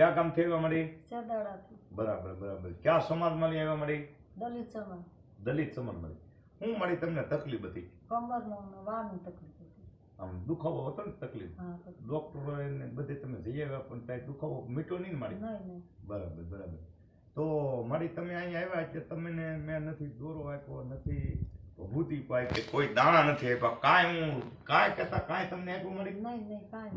ક્યાં ગામથી આવ્યા મળી? સેદાડાથી બરાબર બરાબર. ક્યાં સમાજમાં આવ્યા મળી? દલિત સમાજ. દલિત સમાજ મળી. હું મારી તમને તકલીફ હતી? કમરનો ને વાળની તકલીફ હતી. આમ દુખાવો હતો ને તકલીફ? ડોક્ટરો ને બધે તમે જઈ આવ્યા પણ ત્યાં દુખાવો મીઠો નહીં મારી બરાબર બરાબર. તો મારી તમે અહીંયા આવ્યા એટલે તમને મેં નથી દોરો આપ્યો નથી ભૂતિ પાય કે કોઈ દાણા નથી આપ્યા. કાંઈ હું કાંઈ કહેતા કાંઈ તમને આપ્યું? મળી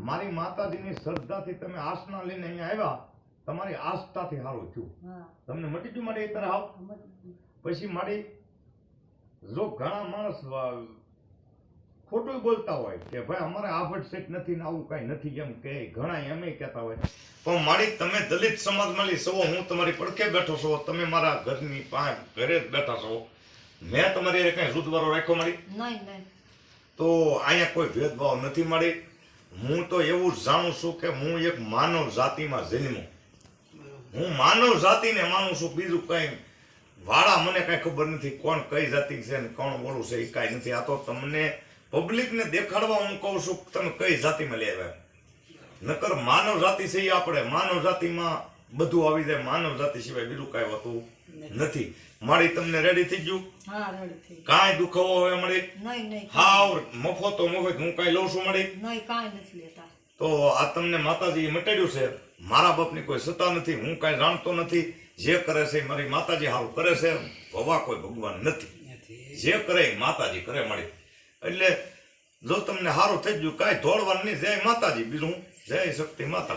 મારી માતાજીની શ્રદ્ધાથી તમે આસના લઈને અહીંયા આવ્યા. તમારી આસ્થાથી સારું થયું. તમને મટી ગયું મારે એ તરફ મટી પછી મારી જો ઘણા માણસ ખોટું બોલતા હોય કે ભાઈ અમારે આફટ સેટ નથી ને આવું કાંઈ નથી એમ કે ઘણા એમ કહેતા હોય. પણ મારી તમે દલિત સમાજમાં સવો હું તમારી પડખે બેઠો છો તમે મારા ઘરની પાસે ઘરે જ બેઠા છો. મેં તમારી હારે કાંઈ રૂદવારો રાખ્યો નહીં નહીં. તો અહીંયા કોઈ ભેદભાવ નથી મળી. હું તો એવું જાણું છું કે હું એક માનવ જાતિમાં જન્મો. હું માનવ જાતિને માનું છું બીજું કંઈ વાળા મને કાંઈ ખબર નથી કોણ કઈ જાતિ છે ને કોણ બોલું છે એ કાંઈ નથી. આ તો તમને પબ્લિકને દેખાડવા હું કહું છું તમે કઈ જાતિમાં લેવા નકર માનવ જાતિ છે એ આપણે. માનવ જાતિમાં બધું આવી જાય માનવ જાતિ સિવાય બીજું કાંઈ હોતું નથી. મારી તમને રેડી થઈ ગયું? કાંઈ દુખાવો હવે મળી? નહીં મફો તો મફત હું કાંઈ લઉં છું મળી તો આ તમને માતાજી મટાડ્યું છે. મારા બાપની કોઈ સત્તા નથી હું કાંઈ જાણતો નથી. જે કરે છે મારી માતાજી સારું કરે છે. ભવા કોઈ ભગવાન નથી. જે કરે માતાજી કરે મળી એટલે જો તમને સારું થઈ ગયું કાંઈ ધોળવાનું નહીં. જય માતાજી બીજું જય શક્તિ માતા